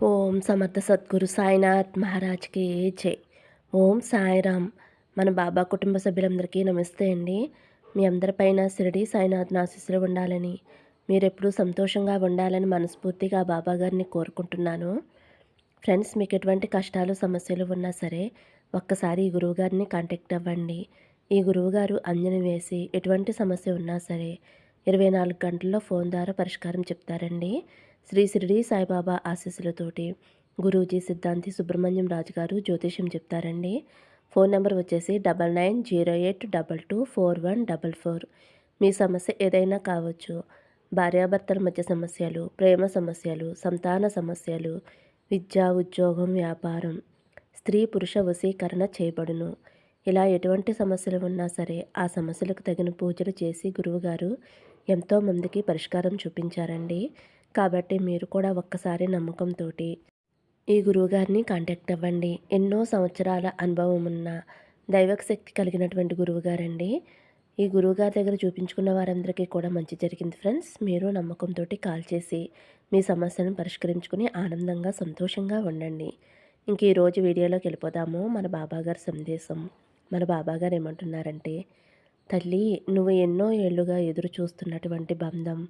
ఓం సమర్థ సద్గురు సాయినాథ్ మహారాజ్కి జై. ఓం సాయిరామ్. మన బాబా కుటుంబ సభ్యులందరికీ నమస్తే అండి. మీ అందరిపైన షిరిడి సాయినాథ్ ఆశీస్సులు ఉండాలని మీరెప్పుడూ సంతోషంగా ఉండాలని మనస్ఫూర్తిగా బాబా గారిని కోరుకుంటున్నాను. ఫ్రెండ్స్ మీకు ఎటువంటి కష్టాలు సమస్యలు ఉన్నా సరే ఒక్కసారి ఈ గురువుగారిని కాంటాక్ట్ అవ్వండి. ఈ గురువుగారు అంజనం వేసి ఎటువంటి సమస్య ఉన్నా సరే ఇరవై నాలుగు గంటల్లో ఫోన్ ద్వారా పరిష్కారం చెప్తారండి. శ్రీ షిరిడి సాయిబాబా ఆశీస్సులతోటి గురూజీ సిద్ధాంతి సుబ్రహ్మణ్యం రాజు గారు జ్యోతిష్యం చెప్తారండి. ఫోన్ నెంబర్ వచ్చేసి double nine zero eight double two four one double four. మీ సమస్య ఏదైనా కావచ్చు. భార్యాభర్తల మధ్య సమస్యలు ప్రేమ సమస్యలు సంతాన సమస్యలు విద్య ఉద్యోగం వ్యాపారం స్త్రీ పురుష వశీకరణ చేయబడును. ఇలా ఎటువంటి సమస్యలు ఉన్నా సరే ఆ సమస్యలకు తగిన పూజలు చేసి గురువుగారు ఎంతోమందికి పరిష్కారం చూపించారండి. కాబట్టి మీరు కూడా ఒక్కసారి నమ్మకంతో ఈ గురువుగారిని కాంటాక్ట్ అవ్వండి. ఎన్నో సంవత్సరాల అనుభవం ఉన్న దైవక శక్తి కలిగినటువంటి గురువుగారండి. ఈ గురువుగారి దగ్గర చూపించుకున్న వారందరికీ కూడా మంచి జరిగింది ఫ్రెండ్స్ మీరు నమ్మకంతో కాల్ చేసి మీ సమస్యను పరిష్కరించుకుని ఆనందంగా సంతోషంగా ఉండండి. ఇంక ఈరోజు వీడియోలోకి వెళ్ళిపోదాము. మన బాబాగారి సందేశం. మన బాబాగారు ఏమంటున్నారంటే తల్లి నువ్వు ఎన్నో ఏళ్ళుగా ఎదురు చూస్తున్నటువంటి బంధం.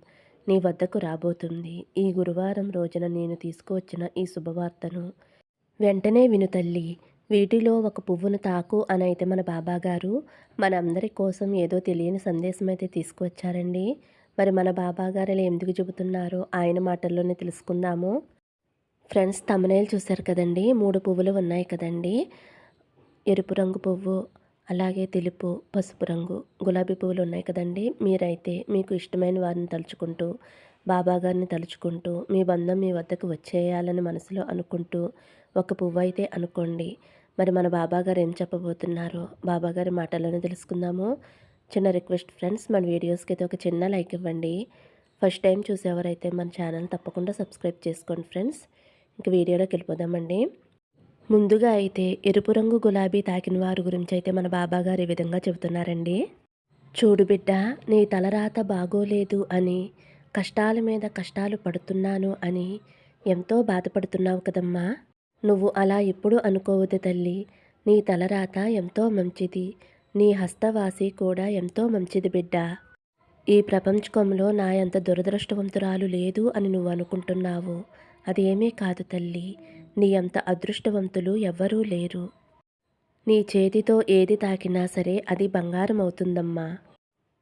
నీ వద్దకు రాబోతుంది. ఈ గురువారం రోజున నేను తీసుకువచ్చిన ఈ శుభవార్తను వెంటనే విను తల్లి. వీటిలో ఒక పువ్వును తాకు అని అయితే మన బాబాగారు మన అందరి కోసం ఏదో తెలియని సందేశం అయితే తీసుకువచ్చారండి. మరి మన బాబాగారు ఇలా ఎందుకు చెబుతున్నారో ఆయన మాటల్లోనే తెలుసుకుందాము. ఫ్రెండ్స్ తమనేలు చూశారు కదండి? మూడు పువ్వులు ఉన్నాయి కదండి? ఎరుపు రంగు పువ్వు అలాగే తెలుపు పసుపు రంగు గులాబీ పువ్వులు ఉన్నాయి కదండి. మీరైతే మీకు ఇష్టమైన వారిని తలుచుకుంటూ బాబాగారిని తలుచుకుంటూ మీ బంధం మీ వద్దకు వచ్చేయాలని మనసులో అనుకుంటూ ఒక పువ్వు అయితే అనుకోండి. మరి మన బాబాగారు ఏం చెప్పబోతున్నారో బాబాగారి మాటలను తెలుసుకుందాము. చిన్న రిక్వెస్ట్ ఫ్రెండ్స్ మన వీడియోస్కి అయితే ఒక చిన్న లైక్ ఇవ్వండి. ఫస్ట్ టైం చూసేవారైతే మన ఛానల్ తప్పకుండా సబ్స్క్రైబ్ చేసుకోండి ఫ్రెండ్స్. ఇంక వీడియోలోకి వెళ్ళిపోదామండి. ముందుగా అయితే ఎరుపు రంగు గులాబీ తాకిన వారి గురించి అయితే మన బాబాగారు ఈ విధంగా చెబుతున్నారండి. చూడు బిడ్డ నీ తలరాత బాగోలేదు అని కష్టాల మీద కష్టాలు పడుతున్నాను అని ఎంతో బాధపడుతున్నావు కదమ్మా. నువ్వు అలా ఎప్పుడు అనుకోవద్దు తల్లి. నీ తలరాత ఎంతో మంచిది. నీ హస్తవాసి కూడా ఎంతో మంచిది బిడ్డ. ఈ ప్రపంచకంలో నా ఎంత దురదృష్టవంతురాలు లేదు అని నువ్వు అనుకుంటున్నావు. అదేమీ కాదు తల్లి నీ అంత అదృష్టవంతులు ఎవ్వరూ లేరు. నీ చేతితో ఏది తాకినా సరే అది బంగారం అవుతుందమ్మా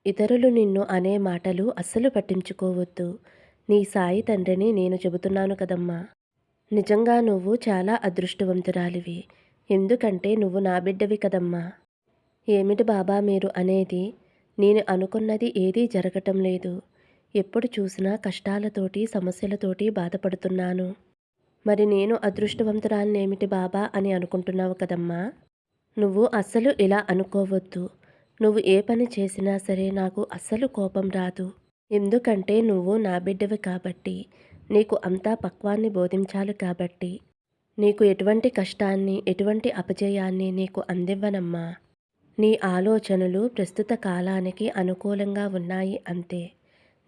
ఇతరులు నిన్ను అనే మాటలు అస్సలు పట్టించుకోవద్దు. నీ సాయి తండ్రిని నేను చెబుతున్నాను కదమ్మా. నిజంగా నువ్వు చాలా అదృష్టవంతురాలివి. ఎందుకంటే నువ్వు నా బిడ్డవి కదమ్మా. ఏమిటి బాబా మీరు అనేది? నేను అనుకున్నది ఏదీ జరగటం లేదు. ఎప్పుడు చూసినా కష్టాలతోటి సమస్యలతోటి బాధపడుతున్నాను. మరి నేను అదృష్టవంతురాలనేమిటి బాబా అని అనుకుంటున్నావు కదమ్మా? నువ్వు అస్సలు ఇలా అనుకోవద్దు. నువ్వు ఏ పని చేసినా సరే నాకు అస్సలు కోపం రాదు. ఎందుకంటే నువ్వు నా బిడ్డవి కాబట్టి నీకు అంతా పక్వాన్ని బోధించాలి కాబట్టి. నీకు ఎటువంటి కష్టాన్ని ఎటువంటి అపజయాన్ని నీకు అందివ్వనమ్మా. నీ ఆలోచనలు ప్రస్తుత కాలానికి అనుకూలంగా ఉన్నాయి అంతే.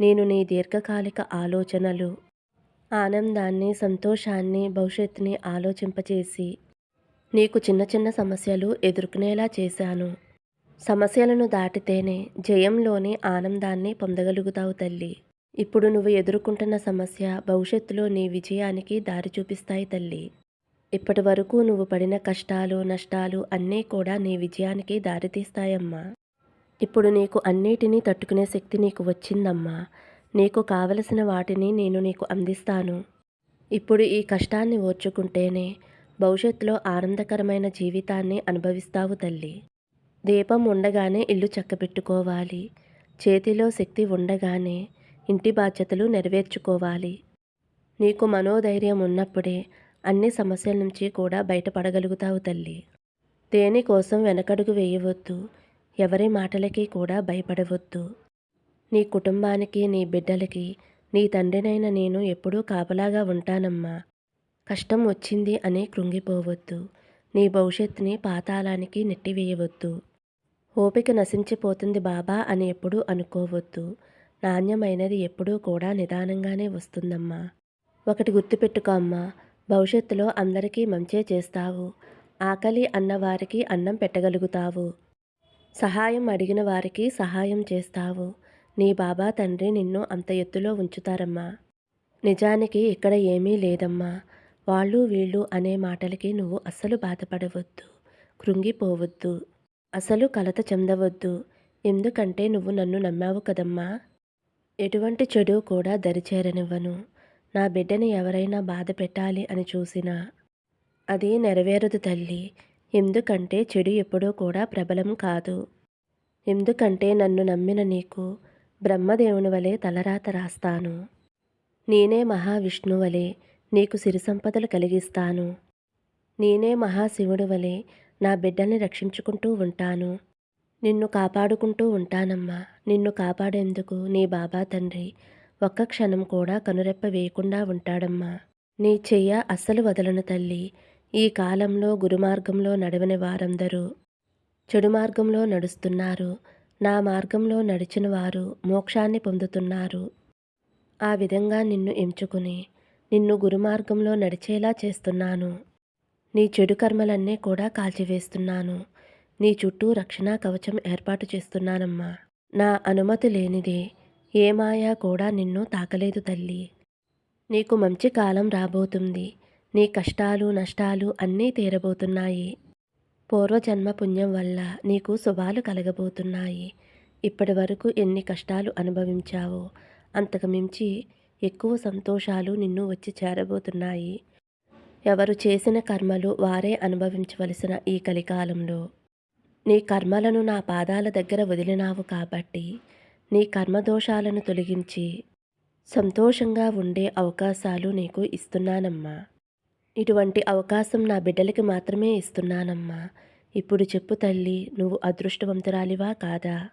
నేను నీ దీర్ఘకాలిక ఆలోచనలు ఆనందాన్ని సంతోషాన్ని భవిష్యత్తుని ఆలోచింపచేసి నీకు చిన్న చిన్న సమస్యలు ఎదుర్కొనేలా చేశాను. సమస్యలను దాటితేనే జయంలోని ఆనందాన్ని పొందగలుగుతావు తల్లి. ఇప్పుడు నువ్వు ఎదుర్కొంటున్న సమస్య భవిష్యత్తులో నీ విజయానికి దారి చూపిస్తాయి తల్లి. ఇప్పటి వరకు నువ్వు పడిన కష్టాలు నష్టాలు అన్నీ కూడా నీ విజయానికి దారితీస్తాయమ్మా. ఇప్పుడు నీకు అన్నిటినీ తట్టుకునే శక్తి నీకు వచ్చిందమ్మా. నీకు కావలసిన వాటిని నేను నీకు అందిస్తాను. ఇప్పుడు ఈ కష్టాన్ని ఓర్చుకుంటేనే భవిష్యత్తులో ఆనందకరమైన జీవితాన్ని అనుభవిస్తావు తల్లి. దీపం ఉండగానే ఇల్లు చక్కబెట్టుకోవాలి. చేతిలో శక్తి ఉండగానే ఇంటి బాధ్యతలు నెరవేర్చుకోవాలి. నీకు మనోధైర్యం ఉన్నప్పుడే అన్ని సమస్యల నుంచి కూడా బయటపడగలుగుతావు తల్లి. దేనికోసం వెనకడుగు వేయవద్దు. ఎవరి మాటలకి కూడా భయపడవద్దు. నీ కుటుంబానికి నీ బిడ్డలకి నీ తండ్రినైన నేను ఎప్పుడూ కాపలాగా ఉంటానమ్మా. కష్టం వచ్చింది అని కృంగిపోవద్దు. నీ భవిష్యత్తుని పాతాళానికి నెట్టివేయవద్దు. ఓపిక నశించిపోతుంది బాబా అని ఎప్పుడూ అనుకోవద్దు. నాణ్యమైనది ఎప్పుడూ కూడా నిదానంగానే వస్తుందమ్మా. ఒకటి గుర్తుపెట్టుకో అమ్మా భవిష్యత్తులో అందరికీ మంచే చేస్తావు. ఆకలి అన్నవారికి అన్నం పెట్టగలుగుతావు. సహాయం అడిగిన వారికి సహాయం చేస్తావు. నీ బాబా తండ్రి నిన్ను అంత ఎత్తులో ఉంచుతారమ్మా. నిజానికి ఇక్కడ ఏమీ లేదమ్మా. వాళ్ళు వీళ్ళు అనే మాటలకి నువ్వు అస్సలు బాధపడవద్దు. కృంగిపోవద్దు. అసలు కలత చెందవద్దు. ఎందుకంటే నువ్వు నన్ను నమ్మావు కదమ్మా. ఎటువంటి చెడు కూడా దరిచేరనివ్వను. నా బిడ్డని ఎవరైనా బాధ పెట్టాలి అని చూసినా. అది నెరవేరదు తల్లి. ఎందుకంటే చెడు ఎప్పుడూ కూడా ప్రబలం కాదు. ఎందుకంటే నన్ను నమ్మిన నీకు బ్రహ్మదేవుని వలె తలరాత రాస్తాను. నేనే మహావిష్ణువలే నీకు సిరి సంపదలు కలిగిస్తాను. నేనే మహాశివుడి వలె నా బిడ్డల్ని రక్షించుకుంటూ ఉంటాను. నిన్ను కాపాడుకుంటూ ఉంటానమ్మా. నిన్ను కాపాడేందుకు నీ బాబా తండ్రి ఒక్క క్షణం కూడా కనురెప్ప వేయకుండా ఉంటాడమ్మా. నీ చెయ్య అస్సలు వదలను తల్లి. ఈ కాలంలో గురుమార్గంలో నడవని వారందరూ చెడు మార్గంలో నడుస్తున్నారు. నా మార్గంలో నడిచిన వారు మోక్షాన్ని పొందుతున్నారు. ఆ విధంగా నిన్ను ఎంచుకుని నిన్ను గురుమార్గంలో నడిచేలా చేస్తున్నాను. నీ చెడు కర్మలన్నీ కూడా కాల్చివేస్తున్నాను. నీ చుట్టూ రక్షణా కవచం ఏర్పాటు చేస్తున్నానమ్మా. నా అనుమతి లేనిదే ఏ మాయా కూడా నిన్ను తాకలేదు తల్లి. నీకు మంచి కాలం రాబోతుంది. నీ కష్టాలు నష్టాలు అన్నీ తీరబోతున్నాయి. పూర్వజన్మ పుణ్యం వల్ల నీకు శుభాలు కలగబోతున్నాయి. ఇప్పటి వరకు ఎన్ని కష్టాలు అనుభవించావో అంతకు మించి ఎక్కువ సంతోషాలు నిన్ను వచ్చి చేరబోతున్నాయి. ఎవరు చేసిన కర్మలు వారే అనుభవించవలసిన ఈ కలికాలంలో. నీ కర్మలను నా పాదాల దగ్గర వదిలినావు కాబట్టి నీ కర్మదోషాలను తొలగించి సంతోషంగా ఉండే అవకాశాలు నీకు ఇస్తున్నానమ్మా. ఇటువంటి అవకాశం నా బిడ్డలకి మాత్రమే ఇస్తున్నానమ్మా. ఇప్పుడు చెప్పు తల్లి నువ్వు అదృష్టవంతురాలివా కాదా?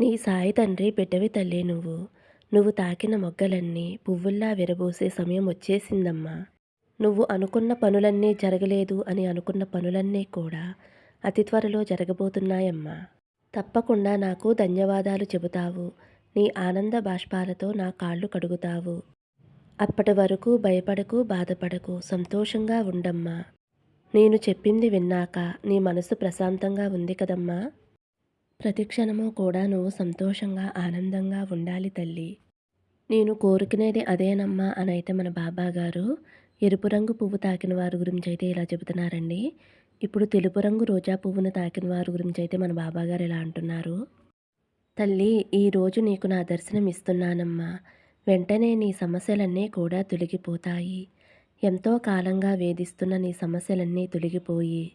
నీ సాయి తండ్రి బిడ్డవి తల్లి నువ్వు. నువ్వు తాకిన మొగ్గలన్నీ పువ్వుల్లా విరబోసే సమయం వచ్చేసిందమ్మా. నువ్వు అనుకున్న పనులన్నీ జరగలేదు అని అనుకున్న పనులన్నీ కూడా అతి త్వరలో జరగబోతున్నాయమ్మా. తప్పకుండా నాకు ధన్యవాదాలు చెబుతావు. నీ ఆనంద బాష్పాలతో నా కాళ్ళు కడుగుతావు. అప్పటి వరకు భయపడకు బాధపడకు సంతోషంగా ఉండమ్మా. నేను చెప్పింది విన్నాక నీ మనసు ప్రశాంతంగా ఉంది కదమ్మా. ప్రతిక్షణము కూడా నువ్వు సంతోషంగా ఆనందంగా ఉండాలి తల్లి. నేను కోరుకునేది అదేనమ్మా అని అయితే మన బాబా గారు ఎరుపు రంగు పువ్వు తాకిన వారి గురించి అయితే ఇలా చెబుతున్నారండి. ఇప్పుడు తెలుపు రంగు రోజా పువ్వును తాకిన వారి గురించి అయితే మన బాబా గారు ఇలా అంటున్నారు. తల్లి ఈరోజు నీకు నా దర్శనం ఇస్తున్నానమ్మా వెంటనే నీ సమస్యలన్నీ కూడా తొలగిపోతాయి. ఎంతో కాలంగా వేధిస్తున్న నీ సమస్యలన్నీ తొలగిపోయి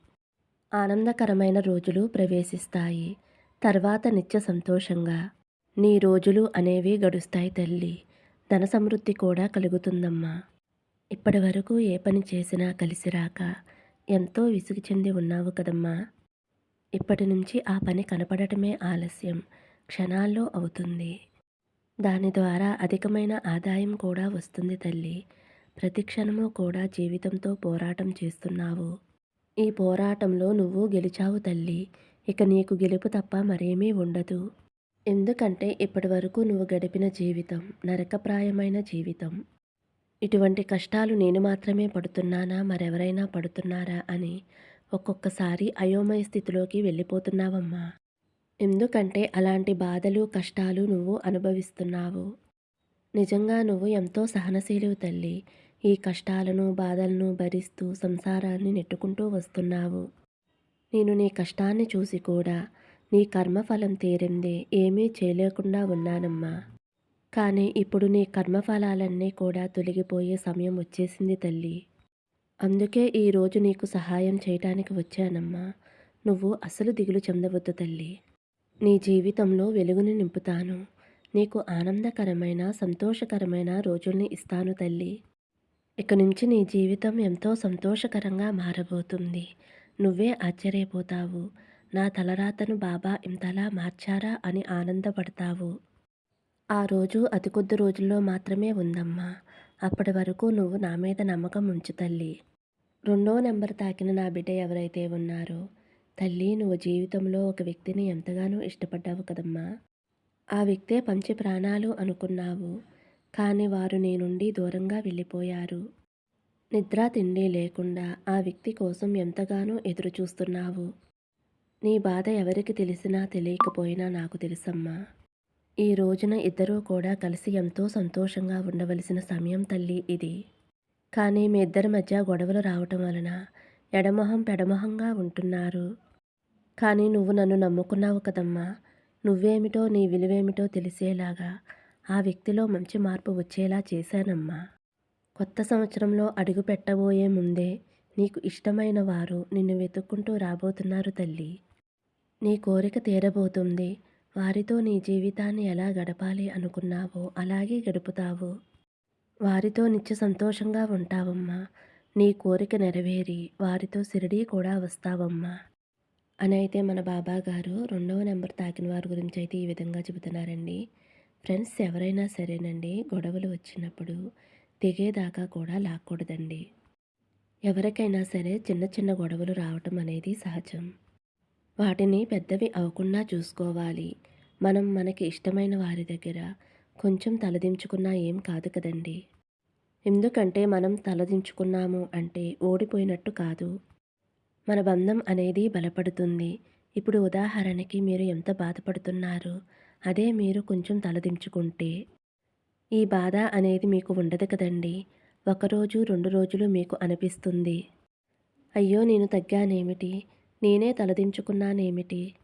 ఆనందకరమైన రోజులు ప్రవేశిస్తాయి. తర్వాత నిత్య సంతోషంగా నీ రోజులు అనేవి గడుస్తాయి తల్లి. ధన సమృద్ధి కూడా కలుగుతుందమ్మా. ఇప్పటి వరకు ఏ పని చేసినా కలిసిరాక ఎంతో విసుగు చెంది ఉన్నావు కదమ్మా. ఇప్పటి నుంచి ఆ పని కనపడటమే ఆలస్యం. క్షణాల్లో అవుతుంది. దాని ద్వారా అధికమైన ఆదాయం కూడా వస్తుంది తల్లి. ప్రతి క్షణము కూడా జీవితంతో పోరాటం చేస్తున్నావు. ఈ పోరాటంలో నువ్వు గెలిచావు తల్లి. ఇక నీకు గెలుపు తప్ప మరేమీ ఉండదు. ఎందుకంటే ఇప్పటి వరకు నువ్వు గడిపిన జీవితం నరకప్రాయమైన జీవితం. ఇటువంటి కష్టాలు నేను మాత్రమే పడుతున్నానా మరెవరైనా పడుతున్నారా అని ఒక్కొక్కసారి అయోమయ స్థితిలోకి వెళ్ళిపోతున్నావమ్మా. ఎందుకంటే అలాంటి బాధలు కష్టాలు నువ్వు అనుభవిస్తున్నావు. నిజంగా నువ్వు ఎంతో సహనశీలువు తల్లి. ఈ కష్టాలను బాధలను భరిస్తూ సంసారాన్ని నెట్టుకుంటూ వస్తున్నావు. నేను నీ కష్టాన్ని చూసి కూడా నీ కర్మఫలం తీరిందే ఏమీ చేయలేకుండా ఉన్నానమ్మా. కానీ ఇప్పుడు నీ కర్మఫలాలన్నీ కూడా తొలగిపోయే సమయం వచ్చేసింది తల్లి. అందుకే ఈరోజు నీకు సహాయం చేయటానికి వచ్చానమ్మా. నువ్వు అసలు దిగులు చెందవద్దు తల్లి. నీ జీవితంలో వెలుగుని నింపుతాను. నీకు ఆనందకరమైన సంతోషకరమైన రోజుల్ని ఇస్తాను తల్లి. ఇక నుంచి నీ జీవితం ఎంతో సంతోషకరంగా మారబోతుంది. నువ్వే ఆశ్చర్యపోతావు. నా తలరాతను బాబా ఇంతలా మార్చారా అని ఆనందపడతావు. ఆ రోజు అతి కొద్ది రోజుల్లో మాత్రమే ఉందమ్మా. అప్పటి వరకు నువ్వు నా మీద నమ్మకం ఉంచు తల్లి. రెండో నెంబర్ తాకిన నా బిడ్డ ఎవరైతే ఉన్నారో తల్లి నువ్వు జీవితంలో ఒక వ్యక్తిని ఎంతగానో ఇష్టపడ్డావు కదమ్మా. ఆ వ్యక్తే పంచి ప్రాణాలు అనుకున్నావు. కానీ వారు నీ నుండి దూరంగా వెళ్ళిపోయారు. నిద్ర తిండి లేకుండా ఆ వ్యక్తి కోసం ఎంతగానో ఎదురు చూస్తున్నావు నీ బాధ ఎవరికి తెలిసినా తెలియకపోయినా నాకు తెలుసమ్మా. ఈ రోజున ఇద్దరూ కూడా కలిసి ఎంతో సంతోషంగా ఉండవలసిన సమయం తల్లి ఇది. కానీ మీ ఇద్దరి మధ్య గొడవలు రావటం వలన ఎడమొహం పెడమొహంగా ఉంటున్నారు. కానీ నువ్వు నన్ను నమ్ముకున్నావు కదమ్మా. నువ్వేమిటో నీ విలువేమిటో తెలిసేలాగా ఆ వ్యక్తిలో మంచి మార్పు వచ్చేలా చేశానమ్మా. కొత్త సంవత్సరంలో అడుగు పెట్టబోయే ముందే నీకు ఇష్టమైన వారు నిన్ను వెతుక్కుంటూ రాబోతున్నారు తల్లి. నీ కోరిక తీరబోతుంది. వారితో నీ జీవితాన్ని ఎలా గడపాలి అనుకున్నావో అలాగే గడుపుతావు. వారితో నిత్య సంతోషంగా ఉంటావమ్మా. నీ కోరిక నెరవేరి వారితో సిరిడీ కూడా వస్తావమ్మా. అని అయితే మన బాబా గారు రెండవ నెంబర్ తాకిన వారి గురించి అయితే ఈ విధంగా చెబుతున్నారండి. ఫ్రెండ్స్ ఎవరైనా సరేనండి. గొడవలు వచ్చినప్పుడు దిగేదాకా కూడా లాక్కూడదండి. ఎవరికైనా సరే చిన్న చిన్న గొడవలు రావటం అనేది సహజం. వాటిని పెద్దవి అవ్వకుండా చూసుకోవాలి. మనం మనకి ఇష్టమైన వారి దగ్గర కొంచెం తలదించుకున్నా ఏం కాదు కదండి. ఎందుకంటే మనం తలదించుకున్నాము అంటే ఓడిపోయినట్టు కాదు. మన బంధం అనేది బలపడుతుంది. ఇప్పుడు ఉదాహరణకి మీరు ఎంత బాధపడుతున్నారు? అదే మీరు కొంచెం తలదించుకుంటే. ఈ బాధ అనేది మీకు ఉండదు కదండి. ఒకరోజు రెండు రోజులు మీకు అనిపిస్తుంది. అయ్యో నేను తగ్గానేమిటి? నేనే తలదించుకున్నానేమిటి?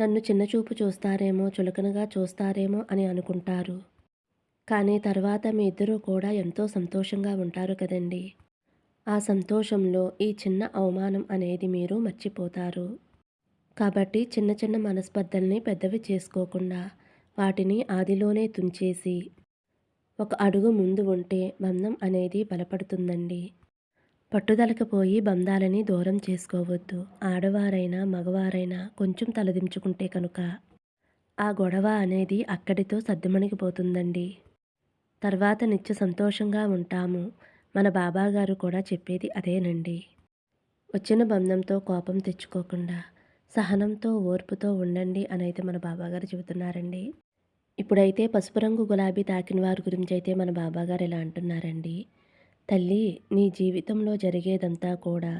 నన్ను చిన్నచూపు చూస్తారేమో చులకనగా చూస్తారేమో అని అనుకుంటారు. కానీ తర్వాత మీ ఇద్దరూ కూడా ఎంతో సంతోషంగా ఉంటారు కదండి. ఆ సంతోషంలో ఈ చిన్న అవమానం అనేది మీరు మర్చిపోతారు. కాబట్టి చిన్న చిన్న మనస్పర్ధల్ని పెద్దవి చేసుకోకుండా వాటిని ఆదిలోనే తుంచేసి ఒక అడుగు ముందు ఉంటే బంధం అనేది బలపడుతుందండి. పట్టుదలకి పోయి బంధాలని దూరం చేసుకోవద్దు. ఆడవారైనా మగవారైనా కొంచెం తలదించుకుంటే కనుక ఆ గొడవ అనేది అక్కడితో సర్దుమణిగిపోతుందండి. తర్వాత నిత్య సంతోషంగా ఉంటాము. మన బాబాగారు కూడా చెప్పేది అదేనండి. వచ్చిన బంధంతో కోపం తెచ్చుకోకుండా సహనంతో ఓర్పుతో ఉండండి అని అయితే మన బాబాగారు చెబుతున్నారండి. ఇప్పుడైతే పసుపు రంగు గులాబీ తాకిన వారి గురించి అయితే మన బాబాగారు ఇలా అంటున్నారండి. తల్లి నీ జీవితంలో జరిగేదంతా కూడా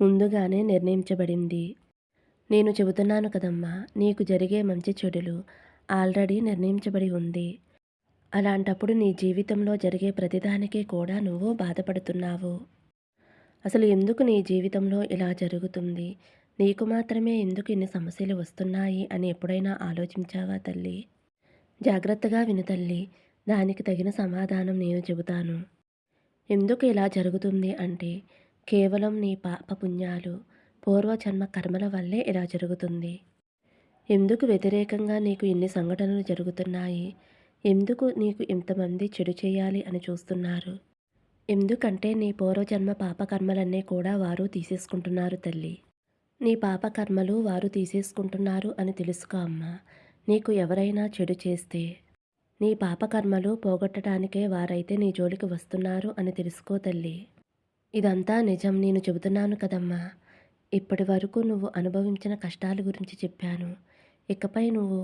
ముందుగానే నిర్ణయించబడింది. నేను చెబుతున్నాను కదమ్మా నీకు జరిగే మంచి చెడులు ఆల్రెడీ నిర్ణయించబడి ఉంది. అలాంటప్పుడు నీ జీవితంలో జరిగే ప్రతిదానికి కూడా నువ్వు బాధపడుతున్నావు. అసలు ఎందుకు నీ జీవితంలో ఇలా జరుగుతుంది? నీకు మాత్రమే ఎందుకు ఇన్ని సమస్యలు వస్తున్నాయి అని ఎప్పుడైనా ఆలోచించావా తల్లి? జాగ్రత్తగా విను తల్లి దానికి తగిన సమాధానం నేను చెబుతాను. ఎందుకు ఇలా జరుగుతుంది అంటే కేవలం నీ పాప పుణ్యాలు పూర్వజన్మ కర్మల వల్లే ఇలా జరుగుతుంది. ఎందుకు వ్యతిరేకంగా నీకు ఇన్ని సంఘటనలు జరుగుతున్నాయి? ఎందుకు నీకు ఇంతమంది చెడు చేయాలి అని చూస్తున్నారు? ఎందుకంటే నీ పూర్వజన్మ పాపకర్మలన్నీ కూడా వారు తీసేసుకుంటున్నారు తల్లి. నీ పాపకర్మలు వారు తీసేసుకుంటున్నారు అని తెలుసుకో అమ్మా. నీకు ఎవరైనా చెడు చేస్తే నీ పాపకర్మలు పోగొట్టడానికే వారైతే నీ జోలికి వస్తున్నారు అని తెలుసుకో తల్లి. ఇదంతా నిజం నేను చెబుతున్నాను కదమ్మా. ఇప్పటి వరకు నువ్వు అనుభవించిన కష్టాల గురించి చెప్పాను. ఇకపై నువ్వు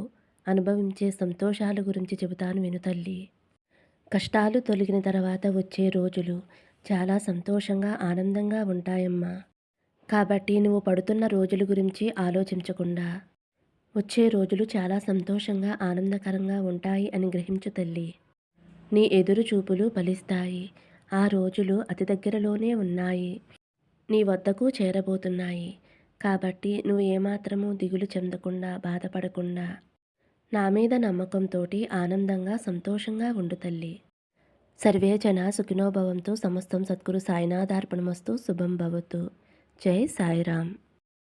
అనుభవించే సంతోషాల గురించి చెబుతాను విను తల్లి. కష్టాలు తొలగిన తర్వాత వచ్చే రోజులు చాలా సంతోషంగా ఆనందంగా ఉంటాయమ్మా. కాబట్టి నువ్వు పడుతున్న రోజుల గురించి ఆలోచించకుండా వచ్చే రోజులు చాలా సంతోషంగా ఆనందకరంగా ఉంటాయి అని గ్రహించు తల్లి. నీ ఎదురు చూపులు ఫలిస్తాయి. ఆ రోజులు అతి దగ్గరలోనే ఉన్నాయి. నీ వద్దకు చేరబోతున్నాయి. కాబట్టి నువ్వు ఏమాత్రమూ దిగులు చెందకుండా బాధపడకుండా నా మీద నమ్మకంతోటి ఆనందంగా సంతోషంగా ఉండు తల్లి. సర్వే జన సుఖినోభవంతో సమస్తం సద్గురు సాయినాథార్పణమస్తు శుభం భవతు. జై సాయిరామ్.